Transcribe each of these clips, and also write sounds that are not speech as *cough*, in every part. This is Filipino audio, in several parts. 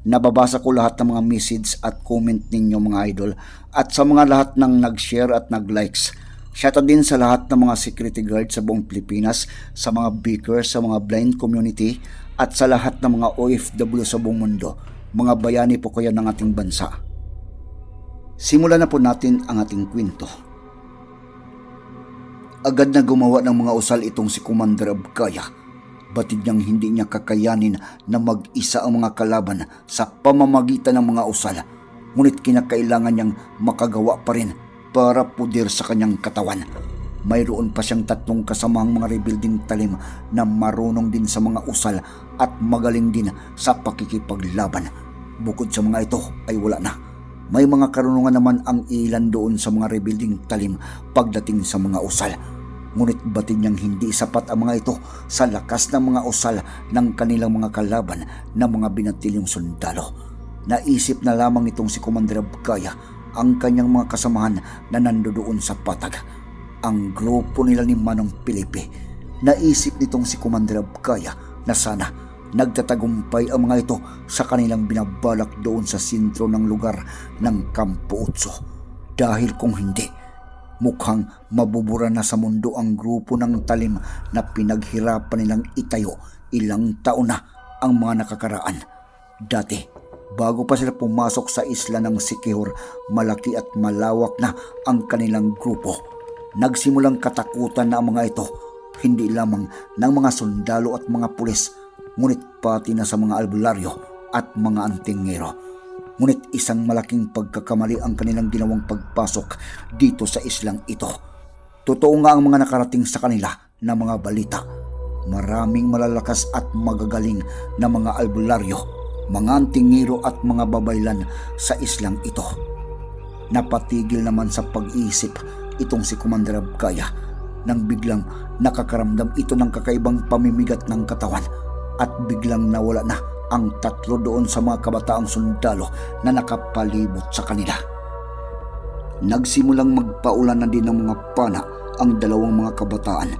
Nababasa ko lahat ng mga message at comment ninyo mga idol at sa mga lahat ng nag-share at nag-likes. Shoutout din sa lahat ng mga security guard sa buong Pilipinas, sa mga beakers, sa mga blind community at sa lahat ng mga OFW sa buong mundo. Mga bayani po kayo ng ating bansa. Simulan na po natin ang ating kwento. Agad na gumawa ng mga usal itong si Commander Abkaya. Batid niyang hindi niya kakayanin na mag-isa ang mga kalaban sa pamamagitan ng mga usal. Ngunit kinakailangan niyang makagawa pa rin para pudir sa kanyang katawan. Mayroon pa siyang tatlong kasamang mga rebuilding talim na marunong din sa mga usal at magaling din sa pakikipaglaban. Bukod sa mga ito ay wala na. May mga karunungan naman ang ilan doon sa mga rebuilding talim pagdating sa mga usal. Ngunit batid niyang hindi sapat ang mga ito sa lakas ng mga usal ng kanilang mga kalaban na mga binatilyong sundalo. Naisip na lamang itong si Commander Abkaya ang kanyang mga kasamahan na nandoon sa patag. Ang grupo nila ni Manong Pilipi. Naisip nitong si Commander Abkaya na sana nagtatagumpay ang mga ito sa kanilang binabalak doon sa sentro ng lugar ng Kampo Utso. Dahil kung hindi, mukhang mabubura na sa mundo ang grupo ng talim na pinaghirapan nilang itayo ilang taon na ang mga nakakaraan. Dati, bago pa sila pumasok sa isla ng Sikihor, malaki at malawak na ang kanilang grupo. Nagsimulang katakutan na ang mga ito, hindi lamang ng mga sundalo at mga pulis, ngunit pati na sa mga albularyo at mga antingero. Ngunit isang malaking pagkakamali ang kanilang ginawang pagpasok dito sa islang ito. Totoo nga ang mga nakarating sa kanila na mga balita. Maraming malalakas at magagaling na mga albularyo, mga antingero at mga babaylan sa islang ito. Napatigil naman sa pag-iisip itong si Commander Abkaya nang biglang nakakaramdam ito ng kakaibang pamimigat ng katawan at biglang nawala na ang tatlo doon sa mga kabataang sundalo na nakapalibot sa kanila. Nagsimulang magpaulan na din ng mga pana ang dalawang mga kabataan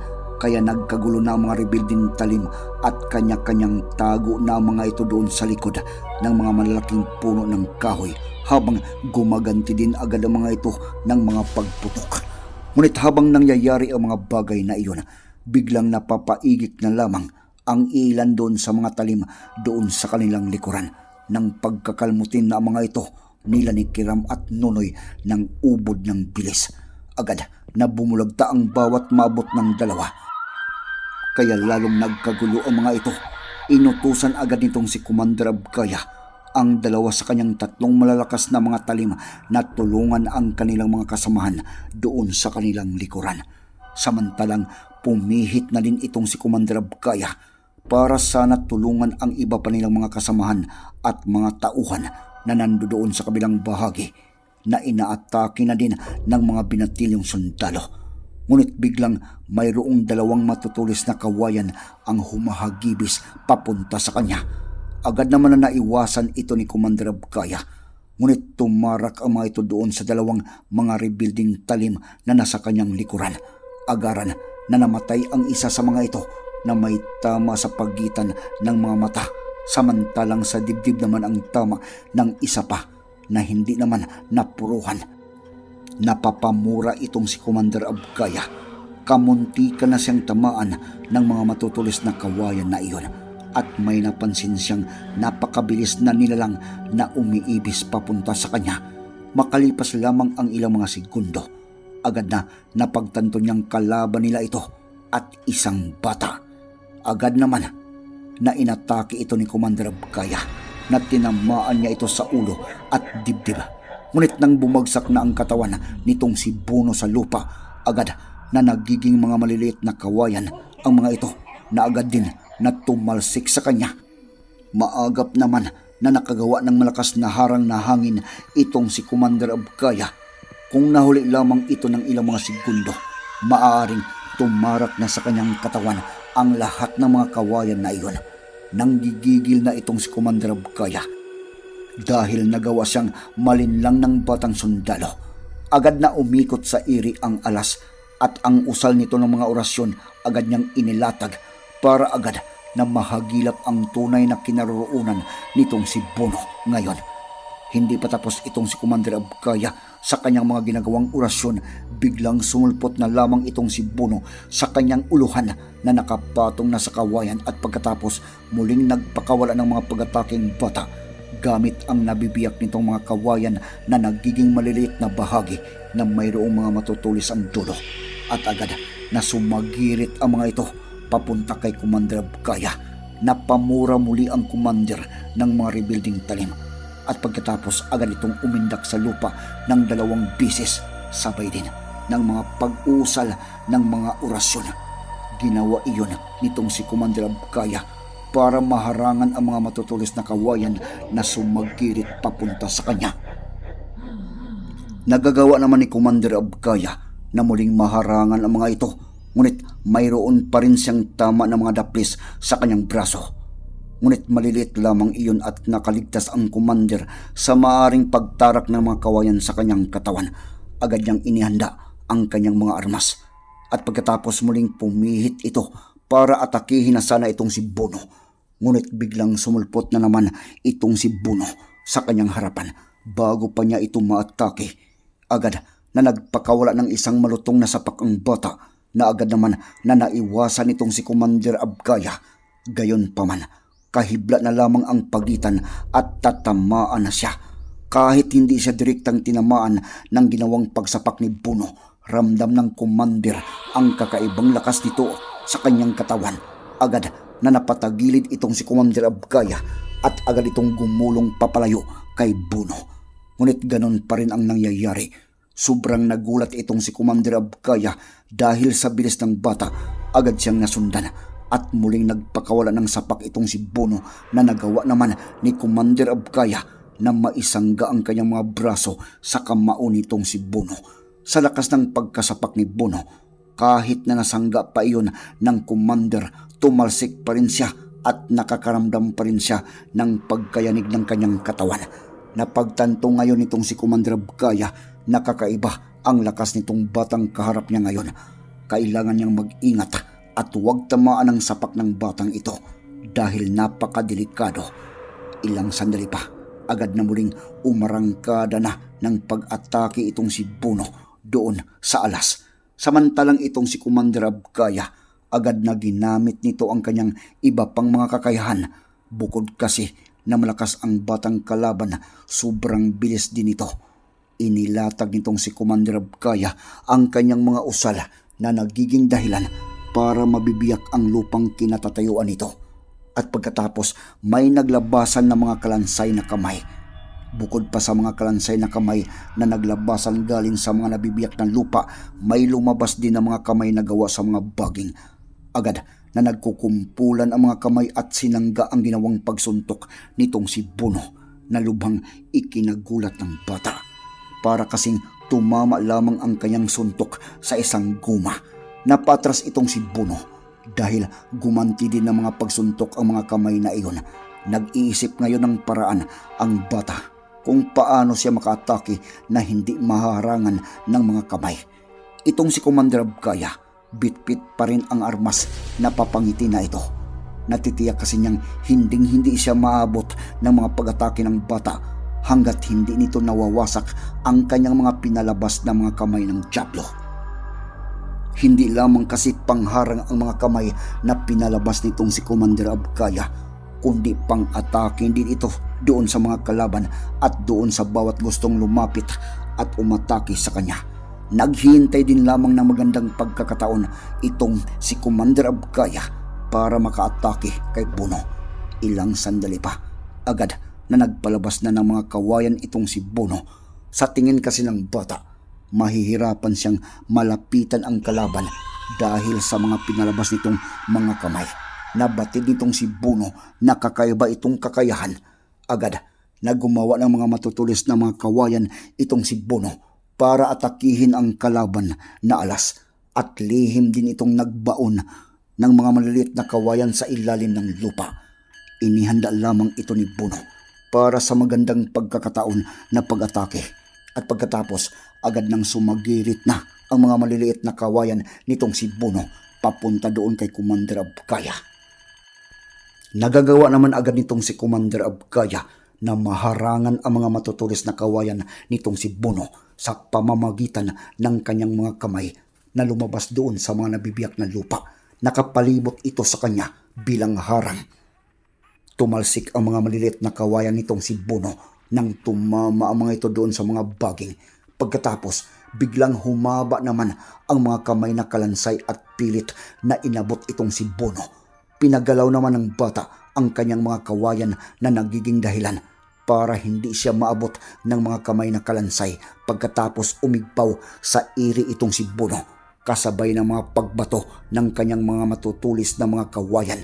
kaya nagkagulo na ang mga rebuilding talim at kanya-kanyang tago na ang mga ito doon sa likod ng mga malalaking puno ng kahoy habang gumaganti din agad ang mga ito ng mga pagputok. Ngunit habang nangyayari ang mga bagay na iyon, biglang napapaigik na lamang ang ilan doon sa mga talim doon sa kanilang likuran ng pagkakalmutin na ang mga ito nila ni Kiram at Nunoy ng ubod ng bilis. Agad na bumulagta ang bawat mabot ng dalawa. Kaya lalong nagkagulo ang mga ito. Inutusan agad nitong si Commander Abkaya ang dalawa sa kanyang tatlong malalakas na mga talim na tulungan ang kanilang mga kasamahan doon sa kanilang likuran. Samantalang pumihit na din itong si Commander Abkaya para sana tulungan ang iba pa nilang mga kasamahan at mga tauhan na nandoon sa kabilang bahagi na inaatake na din ng mga binatilyong sundalo. Ngunit biglang mayroong dalawang matutulis na kawayan ang humahagibis papunta sa kanya. Agad naman na naiwasan ito ni Commander Abkaya. Ngunit tumarak ang mga ito doon sa dalawang mga rebuilding talim na nasa kanyang likuran. Agaran na namatay ang isa sa mga ito na may tama sa pagitan ng mga mata samantalang sa dibdib naman ang tama ng isa pa na hindi naman napuruhan. Napapamura itong si Commander Abkaya. Kamunti ka na siyang tamaan ng mga matutulis na kawayan na iyon at may napansin siyang napakabilis na nilalang na umiibis papunta sa kanya. Makalipas lamang ang ilang mga segundo, agad na napagtanto niyang kalaban nila ito at isang bata. Agad naman na inatake ito ni Commander Abkaya na tinamaan niya ito sa ulo at dibdib. Ngunit nang bumagsak na ang katawan nitong si Bono sa lupa, agad na nagiging mga maliliit na kawayan ang mga ito na agad din na tumalsik sa kanya. Maagap naman na nakagawa ng malakas na harang na hangin itong si Commander Abkaya. Kung nahuli lamang ito ng ilang mga segundo, maaaring tumarak na sa kanyang katawan ang lahat ng mga kawayan na iyon. Nang gigigil na itong si Commander Abkaya dahil nagawa siyang malinlang ng batang sundalo. Agad na umikot sa iri ang alas at ang usal nito ng mga orasyon agad niyang inilatag para agad na mahagilap ang tunay na kinaroroonan nitong si Bono ngayon. Hindi pa tapos itong si Commander Abkaya sa kanyang mga ginagawang orasyon, biglang sumulpot na lamang itong si Bono sa kanyang uluhan na nakapatong na sa kawayan at pagkatapos muling nagpakawala ng mga pagataking bata gamit ang nabibiyak nitong mga kawayan na nagiging maliliit na bahagi na mayroong mga matutulis ang dulo. At agad na sumagirit ang mga ito papunta kay Commander Abkaya na pamura muli ang commander ng mga rebuilding talim. At pagkatapos agad itong umindak sa lupa ng dalawang bisis sabay din ng mga pag-uusal ng mga orasyon. Ginawa iyon nitong si Commander Abkaya para maharangan ang mga matutulis na kawayan na sumagirit papunta sa kanya. Nagagawa naman ni Commander Abkaya na muling maharangan ang mga ito, ngunit mayroon pa rin siyang tama ng mga daplis sa kanyang braso. Ngunit maliliit lamang iyon at nakaligtas ang commander sa maaring pagtarak ng mga kawayan sa kanyang katawan. Agad niyang inihanda ang kanyang mga armas. At pagkatapos muling pumihit ito para atakihin na sana itong si Bono. Ngunit biglang sumulpot na naman itong si Bono sa kanyang harapan bago pa niya ito maatake. Agad na nagpakawala ng isang malutong na sapak ang bata na agad naman na naiwasan itong si Commander Abgaya. Gayon pa man, kahibla na lamang ang pagitan at tatamaan na siya. Kahit hindi siya direktang tinamaan ng ginawang pagsapak ni Bono, ramdam ng commander ang kakaibang lakas nito sa kanyang katawan. Agad na napatagilid itong si Commander Abgaya at agad itong gumulong papalayo kay Bono. Ngunit ganon pa rin ang nangyayari. Sobrang nagulat itong si Commander Abkaya dahil sa bilis ng bata, agad siyang nasundan at muling nagpakawala ng sapak itong si Bono na nagawa naman ni Commander Abkaya na maisangga ang kanyang mga braso sa kamao nitong si Bono. Sa lakas ng pagkasapak ni Bono, kahit na nasangga pa iyon ng Commander, tumalsik pa rin siya at nakakaramdam pa rin siya ng pagkayanig ng kanyang katawan. Napagtanto ngayon nitong si Commander Abkaya na kakaiba ang lakas nitong batang kaharap niya ngayon. Kailangan niyang mag-ingat at huwag tamaan ang sapak ng batang ito dahil napakadelikado. Ilang sandali pa, agad na muling umarangkada na ng pag-atake itong si Bono doon sa alas. Samantalang itong si Commander Abkaya, agad na ginamit nito ang kanyang iba pang mga kakayahan. Bukod kasi na malakas ang batang kalaban, sobrang bilis din ito. Inilatag nitong si Commander Abkaya ang kanyang mga usal na nagiging dahilan para mabibiyak ang lupang kinatatayuan nito. At pagkatapos may naglabasan ng mga kalansay na kamay. Bukod pa sa mga kalansay na kamay na naglabasan galing sa mga nabibiyak ng lupa, may lumabas din ng mga kamay na gawa sa mga baging. Agad na nagkukumpulan ang mga kamay at sinangga ang ginawang pagsuntok nitong si Bono na lubhang ikinagulat ng bata. Para kasing tumama lamang ang kanyang suntok sa isang guma. Napatras itong si Bono dahil gumanti din ng mga pagsuntok ang mga kamay na iyon. Nag-iisip ngayon ng paraan ang bata kung paano siya makaatake na hindi maharangan ng mga kamay. Itong si Commander Abkaya, bitbit pa rin ang armas na papangiti na ito. Natitiyak kasi niyang hinding hindi siya maabot ng mga pag-atake ng bata hanggat hindi nito nawawasak ang kanyang mga pinalabas na mga kamay ng Diablo. Hindi lamang kasi pangharang ang mga kamay na pinalabas nitong si Commander Abkaya, kundi pang atake din ito doon sa mga kalaban at doon sa bawat gustong lumapit at umatake sa kanya. Naghihintay din lamang ng magandang pagkakataon itong si Commander Abkaya para makaatake kay Puno. Ilang sandali pa, agad na nagpalabas na ng mga kawayan itong si Bono. Sa tingin kasi ng bata, mahihirapan siyang malapitan ang kalaban dahil sa mga pinalabas nitong mga kamay. Nabatid nitong si Bono na kakaiba itong kakayahan. Agad na gumawa ng mga matutulis na mga kawayan itong si Bono para atakihin ang kalaban na alas at lihim din itong nagbaon ng mga maliliit na kawayan sa ilalim ng lupa. Inihanda lamang ito ni Bono para sa magandang pagkakataon na pag-atake at pagkatapos agad nang sumagirit na ang mga maliliit na kawayan nitong si Bono papunta doon kay Commander Abkaya. Nagagawa naman agad nitong si Commander Abkaya na maharangan ang mga matutulis na kawayan nitong si Bono sa pamamagitan ng kanyang mga kamay na lumabas doon sa mga nabibiyak na lupa. Nakapalibot ito sa kanya bilang harang. Tumalsik ang mga maliliit na kawayan nitong si Bono nang tumama ang mga ito doon sa mga baging. Pagkatapos, biglang humaba naman ang mga kamay na kalansay at pilit na inabot itong si Bono. Pinagalaw naman ng bata ang kanyang mga kawayan na nagiging dahilan para hindi siya maabot ng mga kamay na kalansay pagkatapos umigpaw sa iri itong si Bono kasabay ng mga pagbato ng kanyang mga matutulis na mga kawayan.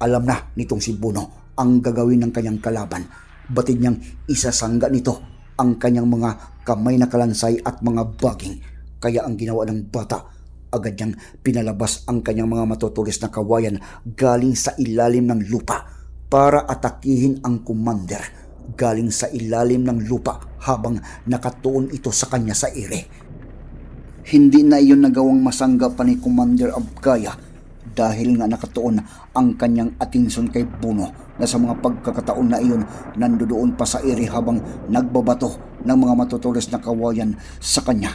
Alam na nitong si Bono ang gagawin ng kanyang kalaban. Batid niyang isasangga nito ang kanyang mga kamay na kalansay at mga baging. Kaya ang ginawa ng bata, agad niyang pinalabas ang kanyang mga matutulis na kawayan galing sa ilalim ng lupa para atakihin ang commander galing sa ilalim ng lupa habang nakatuon ito sa kanya sa ire. Hindi na iyon nagawang masangga pa ni Commander Abkaya dahil nga nakatuon ang kanyang atensyon kay Puno na sa mga pagkakataon na iyon nandoon pa sa iri habang nagbabato ng mga matutulis na kawayan sa kanya.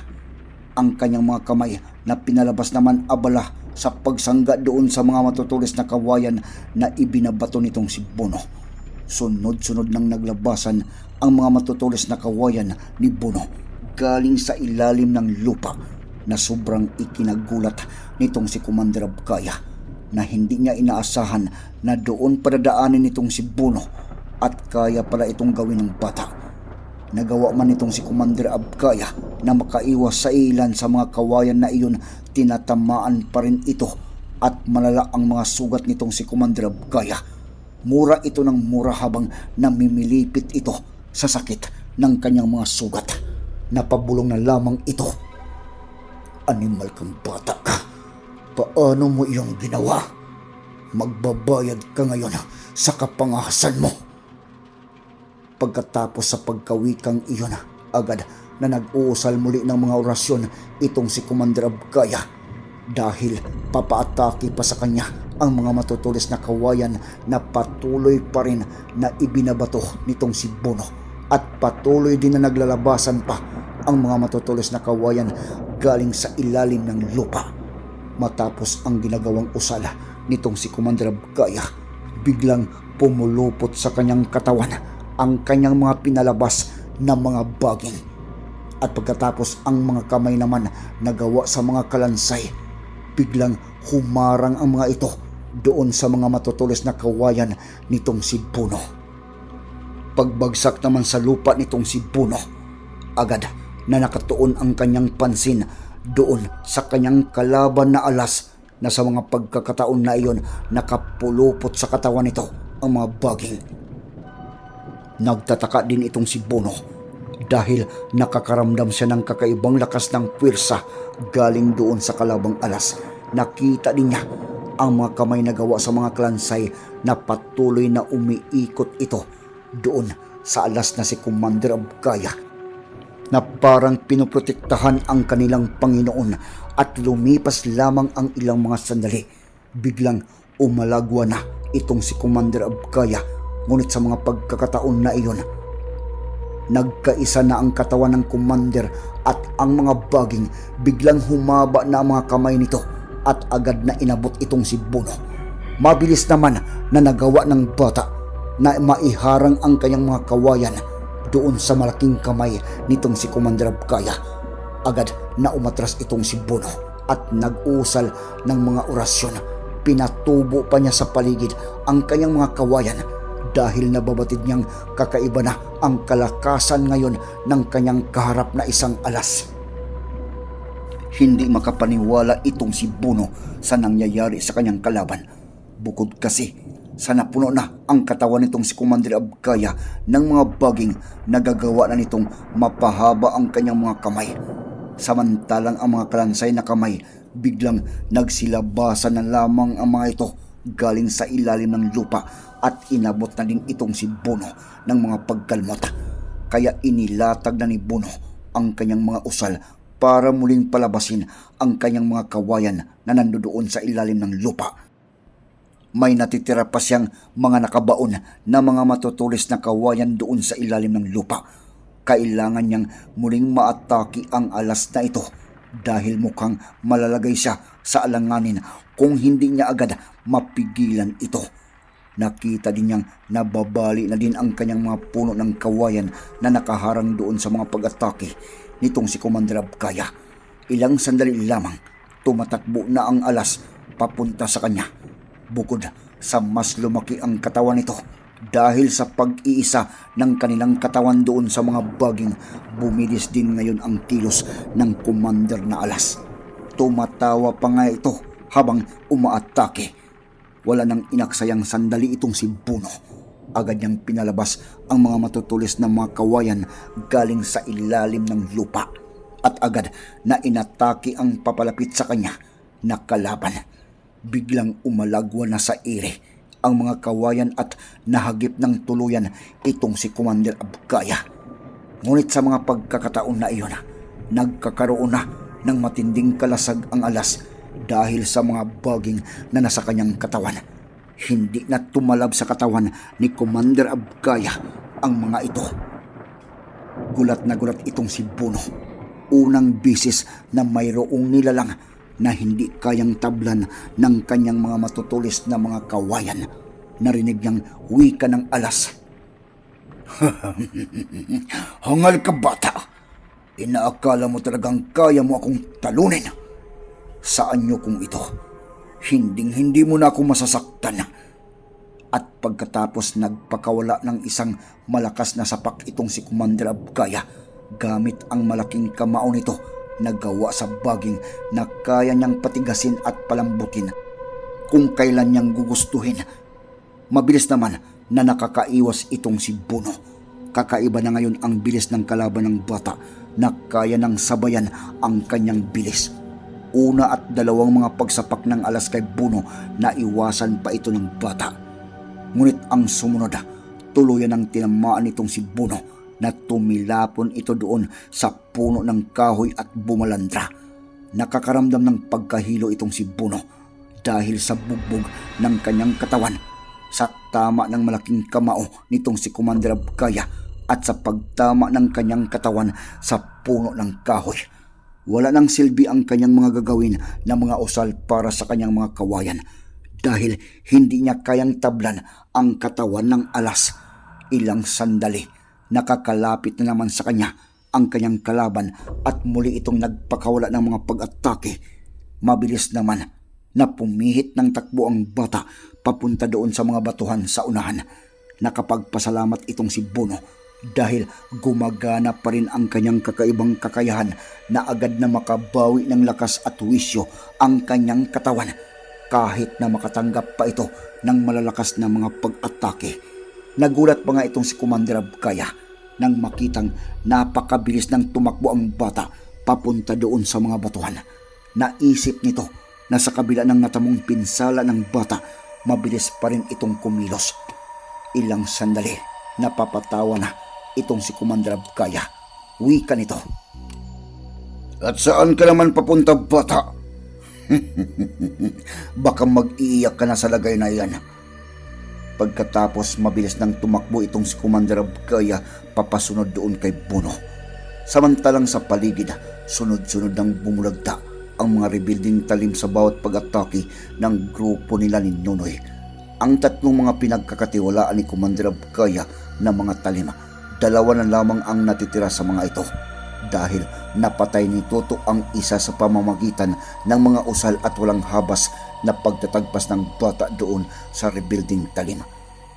Ang kanyang mga kamay na pinalabas naman abala sa pagsangga doon sa mga matutulis na kawayan na ibinabato nitong si Bono. Sunod-sunod nang naglabasan ang mga matutulis na kawayan ni Bono galing sa ilalim ng lupa na sobrang ikinagulat nitong si Commander Abkaya na hindi niya inaasahan na doon padadaanin nitong si Bono at kaya pala itong gawin ng bata. Nagawa man itong si Commander Abkaya na makaiwas sa ilan sa mga kawayan na iyon tinatamaan pa rin ito at malala ang mga sugat nitong si Commander Abkaya. Mura ito ng mura habang namimilipit ito sa sakit ng kanyang mga sugat. Napabulong na lamang ito Animal kang bata ka. Paano mo iyong ginawa? Magbabayad ka ngayon sa kapangahasan mo. Pagkatapos sa pagkawikang iyon, agad na nag-uusal muli ng mga orasyon itong si Commander Abkaya dahil papaatake pa sa kanya ang mga matutulis na kawayan na patuloy pa rin na ibinabato nitong si Bono at patuloy din na naglalabasan pa ang mga matutulis na kawayan galing sa ilalim ng lupa. Matapos ang ginagawang usala nitong si Commander Abkaya, biglang pumulupot sa kanyang katawan ang kanyang mga pinalabas na mga baging. At pagkatapos ang mga kamay naman nagawa sa mga kalansay, biglang humarang ang mga ito doon sa mga matutulis na kawayan nitong si Puno. Pagbagsak naman sa lupa nitong si Puno, agad na nakatuon ang kanyang pansin doon sa kanyang kalaban na alas na sa mga pagkakataon na iyon nakapulupot sa katawan nito ang mga baging. Nagtataka din itong si Bono dahil nakakaramdam siya ng kakaibang lakas ng pwersa galing doon sa kalabang alas. Nakita din niya ang mga kamay na gawa sa mga klansay na patuloy na umiikot ito doon sa alas na si Commander Abkaya na parang pinoprotektahan ang kanilang Panginoon at lumipas lamang ang ilang mga sandali. Biglang umalagwa na itong si Commander Abkaya ngunit sa mga pagkakataon na iyon Nagkaisa na ang katawan ng commander at ang mga baging biglang humaba na ang mga kamay nito at agad na inabot itong si Bono. Mabilis naman na nagawa ng bata na maiharang ang kanyang mga kawayan doon sa malaking kamay nitong si Commander Abkaya. Agad na umatras itong si Bono at nag-usal ng mga orasyon. Pinatubo pa niya sa paligid ang kanyang mga kawayan dahil nababatid niyang kakaiba na ang kalakasan ngayon ng kanyang kaharap na isang alas. Hindi makapaniwala itong si Bono sa nangyayari sa kanyang kalaban. Bukod kasi sa napuno na ang katawan nitong si Commander Abkaya ng mga baging nagagawa na nitong mapahaba ang kanyang mga kamay. Samantalang ang mga kalansay na kamay biglang nagsilabasan na lamang ang mga ito galing sa ilalim ng lupa at inabot na din itong si Bono ng mga pagkalmot. Kaya inilatag na ni Bono ang kanyang mga usal para muling palabasin ang kanyang mga kawayan na nandoon sa ilalim ng lupa. May natitira pa siyang mga nakabaon na mga matutulis na kawayan doon sa ilalim ng lupa. Kailangan niyang muling maatake ang alas na ito dahil mukhang malalagay siya sa alanganin kung hindi niya agad mapigilan ito. Nakita din niyang nababali na din ang kanyang mga puno ng kawayan na nakaharang doon sa mga pag-atake nitong si Commander Abkaya. Ilang sandali lamang, tumatakbo na ang alas papunta sa kanya. Bukod sa mas lumaki ang katawan nito dahil sa pag-iisa ng kanilang katawan doon sa mga baging, bumilis din ngayon ang kilos ng commander na alas. Tumatawa pa nga ito habang umaatake. Wala nang inaksayang sandali itong si Buno. Agad niyang pinalabas ang mga matutulis na mga kawayan galing sa ilalim ng lupa at agad na inatake ang papalapit sa kanya na kalaban. Biglang umalagwa na sa ire ang mga kawayan at nahagip ng tuluyan itong si Commander Abkaya. Ngunit sa mga pagkakataon na iyon, nagkakaroon na ng matinding kalasag ang alas dahil sa mga baging na nasa kanyang katawan. Hindi na tumalab sa katawan ni Commander Abkaya ang mga ito. Gulat na gulat itong si Buno. Unang bisis na mayroong nilalang na hindi kayang tablan ng kanyang mga matutulis na mga kawayan. Narinig niyang wika ng alas. *laughs* Hangal ka bata! Inaakala mo talagang kaya mo akong talunin. Saan niyo kung ito? Hinding hindi mo na ako masasaktan. At pagkatapos nagpakawala ng isang malakas na sapak itong si Commander Abkaya gamit ang malaking kamao nito nagawa sa baging na kaya niyang patigasin at palambutin kung kailan niyang gugustuhin. Mabilis naman na nakakaiwas itong si Bono. Kakaiba na ngayon ang bilis ng kalaban ng bata na kaya ng sabayan ang kanyang bilis. Una at dalawang mga pagsapak ng alas kay Bono na iwasan pa ito ng bata. Ngunit ang sumunod, tuluyan ang tinamaan itong si Bono na tumilapon ito doon sa puno ng kahoy at bumalandra. Nakakaramdam ng pagkahilo itong si Bono dahil sa bugbog ng kanyang katawan sa tama ng malaking kamao nitong si Commander Abkaya at sa pagtama ng kanyang katawan sa puno ng kahoy. Wala nang silbi ang kanyang mga gagawin na mga usal para sa kanyang mga kawayan dahil hindi niya kayang tablan ang katawan ng alas. Ilang sandali, nakakalapit na naman sa kanya ang kanyang kalaban at muli itong nagpakawala ng mga pag-atake. Mabilis naman na pumihit ng takbo ang bata papunta doon sa mga batuhan sa unahan. Nakapagpasalamat itong si Bono dahil gumagana pa rin ang kanyang kakaibang kakayahan na agad na makabawi ng lakas at wisyo ang kanyang katawan kahit na makatanggap pa ito ng malalakas na mga pag-atake. Nagulat pa nga itong si Commander Abkaya nang makitang napakabilis ng tumakbo ang bata papunta doon sa mga batuhan. Naisip nito na sa kabila ng natamong pinsala ng bata, mabilis pa rin itong kumilos. Ilang sandali, napapatawa na itong si Commander Abkaya. Wika nito. At saan ka naman papunta, bata? *laughs* Baka mag-iiyak ka na sa lagay na yan. Pagkatapos mabilis nang tumakbo itong si Commander Abkaya papasunod doon kay Bono. Samantalang sa paligid, sunod-sunod nang bumulagta ang mga rebuilding talim sa bawat pag-atake ng grupo nila ni Nonoy. Ang tatlong mga pinagkakatiwalaan ni Commander Abkaya na mga talim, dalawa na lamang ang natitira sa mga ito dahil napatay ni Toto ang isa sa pamamagitan ng mga usal at walang habas na pagtatagpas ng bata doon sa rebuilding talim.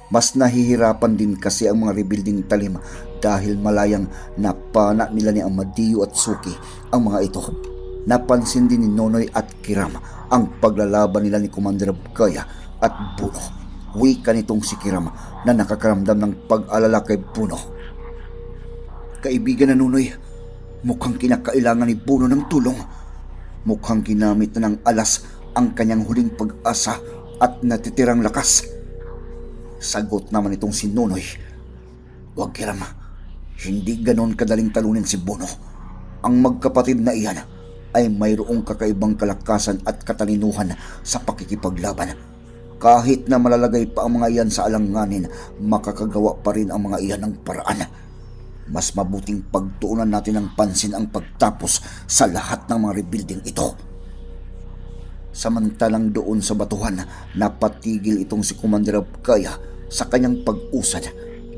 Mas nahihirapan din kasi ang mga rebuilding talim dahil malayang napana nila ni Amadio at Suki ang mga ito. Napansin din ni Nonoy at Kiram ang paglalaban nila ni Commander Bukaya at Buno. Wika nitong si Kiram na nakakaramdam ng pag-alala kay Buno. Kaibigan na Nunoy, mukhang kinakailangan ni Buno ng tulong. Mukhang ginamit na ng alas ang kanyang huling pag-asa at natitirang lakas. Sagot naman itong si Nunoy. Huwag kiram, hindi ganon kadaling talunin si Buno. Ang magkapatid na iyan ay mayroong kakaibang kalakasan at katalinuhan sa pakikipaglaban. Kahit na malalagay pa ang mga iyan sa alanganin, makakagawa pa rin ang mga iyan ng paraan. Mas mabuting pagtuunan natin ng pansin ang pagtapos sa lahat ng mga rebuilding ito. Samantalang doon sa batuhan, napatigil itong si Commander Abkaya sa kanyang pag-usad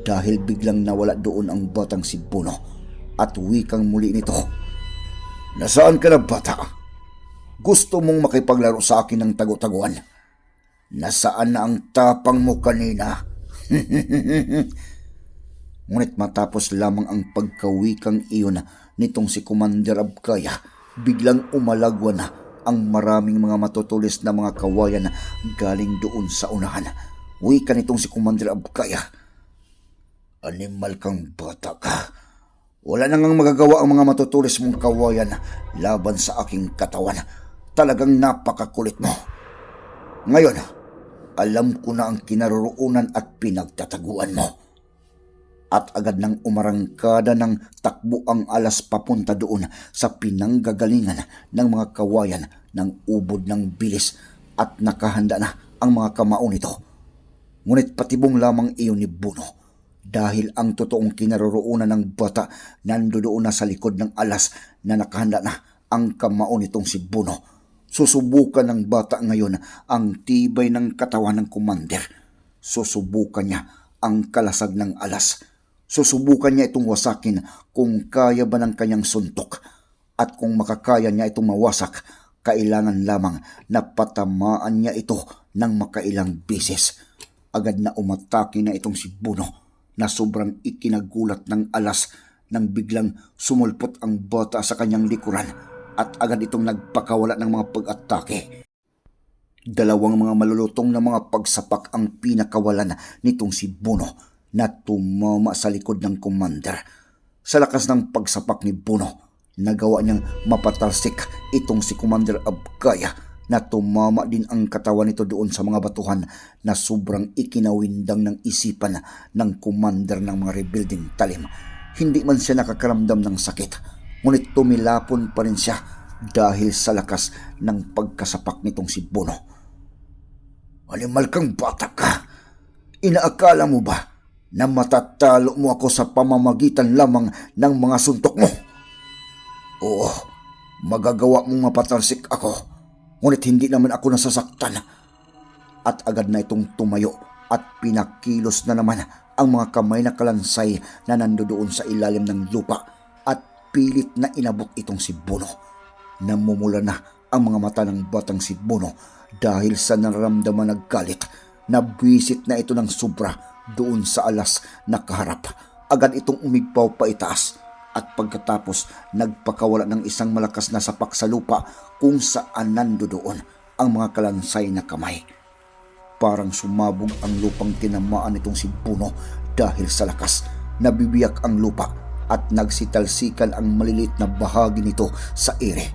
dahil biglang nawala doon ang batang si Buno at wikang muli nito. Nasaan ka na bata? Gusto mong makipaglaro sa akin ng tago-taguan? Nasaan na ang tapang mo kanina? *laughs* Ngunit matapos lamang ang pagkawikang iyon nitong si Commander Abkaya, biglang umalagwa na ang maraming mga matutulis na mga kawayan galing doon sa unahan. Wika nitong si Commander Abkaya. Animal kang bata ka. Wala nang magagawa ang mga matutulis mong kawayan laban sa aking katawan. Talagang napakakulit mo. Ngayon, alam ko na ang kinaroroonan at pinagtataguan mo. At agad nang umarangkada ng takbo ang alas papunta doon sa pinanggagalingan ng mga kawayan ng ubod ng bilis at nakahanda na ang mga kamao nito. Ngunit patibong lamang iyon ni Buno dahil ang totoong kinaroroonan ng bata nandoon na sa likod ng alas na nakahanda na ang kamao nitong si Buno. Susubukan ng bata ngayon ang tibay ng katawan ng commander. Susubukan niya ang kalasag ng alas. Susubukan niya itong wasakin kung kaya ba ng kanyang suntok. At kung makakaya niya itong mawasak, kailangan lamang na patamaan niya ito ng makailang beses. Agad na umatake na itong si Buno na sobrang ikinagulat ng alas nang biglang sumulpot ang bata sa kanyang likuran at agad itong nagpakawala ng mga pag-atake. Dalawang mga malulutong na mga pagsapak ang pinakawalan nitong si Buno na tumama sa likod ng commander. Sa lakas ng pagsapak ni Buno, nagawa niyang mapatalsik itong si Commander Abkaya na tumama din ang katawan nito doon sa mga batuhan na sobrang ikinawindang ng isipan ng commander ng mga rebuilding talim. Hindi man siya nakakaramdam ng sakit, ngunit tumilapon pa rin siya dahil sa lakas ng pagkasapak nitong si Bono. Alimal kang bata ka! Inaakala mo ba na matatalo mo ako sa pamamagitan lamang ng mga suntok mo? Oo, magagawa mong mapatalsik ako, ngunit hindi naman ako nasasaktan. At agad na itong tumayo at pinakilos na naman ang mga kamay na kalansay na nandoon sa ilalim ng lupa at pilit na inabot itong si Bono. Namumula na ang mga mata ng batang si Bono dahil sa nararamdaman ng galit na bisit na ito ng sobra doon sa alas na kaharap. Agad itong umigpaw pa itaas at pagkatapos nagpakawala ng isang malakas na sapak sa lupa kung saan nando doon ang mga kalansay na kamay. Parang sumabog ang lupang tinamaan nitong si Puno dahil sa lakas. Nabibiyak ang lupa at nagsitalsikan ang maliliit na bahagi nito sa ere.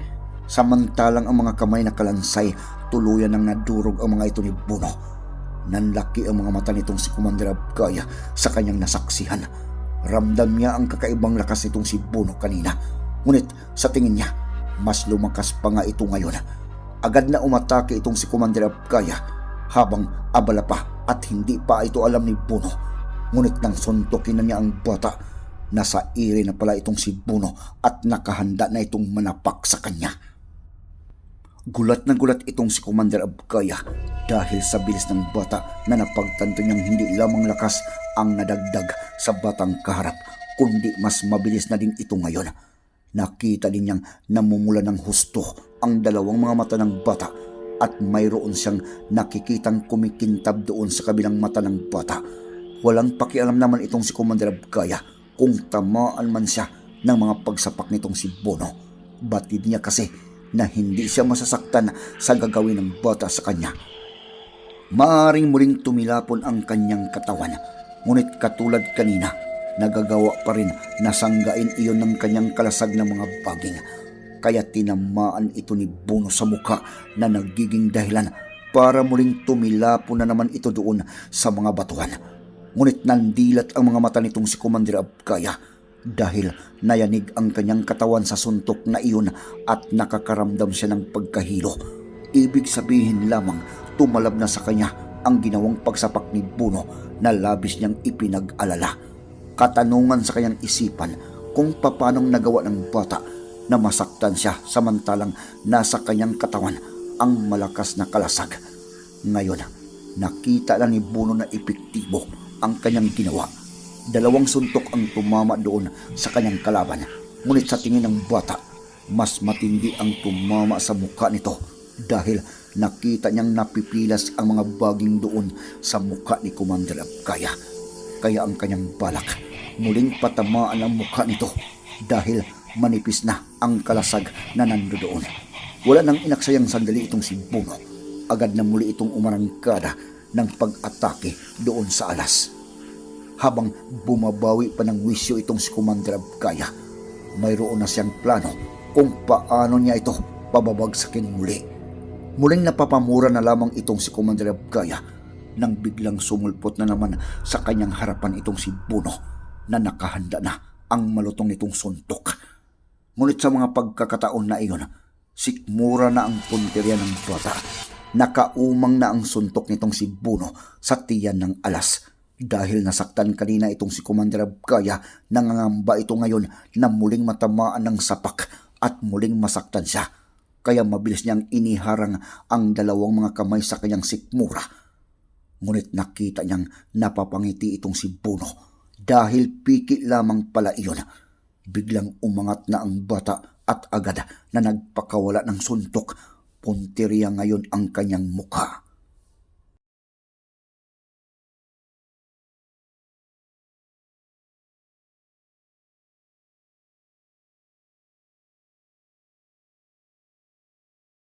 Samantalang ang mga kamay na kalansay tuluyan ng nadurog ang mga ito ni Puno. Nanlaki ang mga mata nitong si Commander Abkaya sa kanyang nasaksihan. Ramdam niya ang kakaibang lakas nitong si Buno kanina. Ngunit sa tingin niya, mas lumakas pa nga ito ngayon. Agad na umatake itong si Commander Abkaya habang abala pa at hindi pa ito alam ni Buno. Ngunit nang suntukin na niya ang bata, nasa ire na pala itong si Buno at nakahanda na itong manapak sa kanya. Gulat na gulat itong si Commander Abkaya dahil sa bilis ng bata na napagtanto niyang hindi lamang lakas ang nadagdag sa batang kaharap kundi mas mabilis na din ito ngayon. Nakita din niyang namumula ng husto ang dalawang mga mata ng bata at mayroon siyang nakikitang kumikintab doon sa kabilang mata ng bata. Walang pakialam naman itong si Commander Abkaya kung tamaan man siya ng mga pagsapak nitong si Bono. Batid niya kasi na hindi siya masasaktan sa gagawin ng bata sa kanya. Maaring muling tumilapon ang kanyang katawan, ngunit katulad kanina, nagagawa pa rin na sanggain iyon ng kanyang kalasag na mga baging. Kaya tinamaan ito ni Bono sa muka na nagiging dahilan para muling tumilapon na naman ito doon sa mga batuhan. Ngunit nandilat ang mga mata nitong si Commander Abkaya dahil nayanig ang kanyang katawan sa suntok na iyon at nakakaramdam siya ng pagkahilo. Ibig sabihin lamang tumalab na sa kanya ang ginawang pagsapak ni Buno na labis niyang ipinag-alala. Katanungan sa kanyang isipan kung papanong nagawa ng bata na masaktan siya samantalang nasa kanyang katawan ang malakas na kalasag. Ngayon, nakita na ni Buno na epektibo ang kanyang ginawa. Dalawang suntok ang tumama doon sa kanyang kalaban. Ngunit sa tingin ng bata, mas matindi ang tumama sa mukha nito dahil nakita niyang napipilas ang mga baging doon sa mukha ni Commander Abkaya. Kaya ang kanyang balak, muling patamaan ang mukha nito dahil manipis na ang kalasag na nando doon. Wala nang inaksayang sandali itong si Buno. Agad na muli itong umarangkada ng pag-atake doon sa alas. Habang bumabawi pa ng wisyo itong si Commander Abkaya, mayroon na siyang plano kung paano niya ito pababagsakin muli. Muling napapamura na lamang itong si Commander Abkaya nang biglang sumulpot na naman sa kanyang harapan itong si Buno na nakahanda na ang malutong nitong suntok. Ngunit sa mga pagkakataon na iyon, sikmura na ang punteriya ng bata. Nakaumang na ang suntok nitong si Buno sa tiyan ng alas. Dahil nasaktan kanina itong si Commander Abkaya, nangangamba ito ngayon na muling matamaan ng sapak at muling masaktan siya. Kaya mabilis niyang iniharang ang dalawang mga kamay sa kanyang sikmura. Ngunit nakita niyang napapangiti itong si Buno dahil piki lamang pala iyon. Biglang umangat na ang bata at agad na nagpakawala ng suntok. Punteriya ngayon ang kanyang mukha.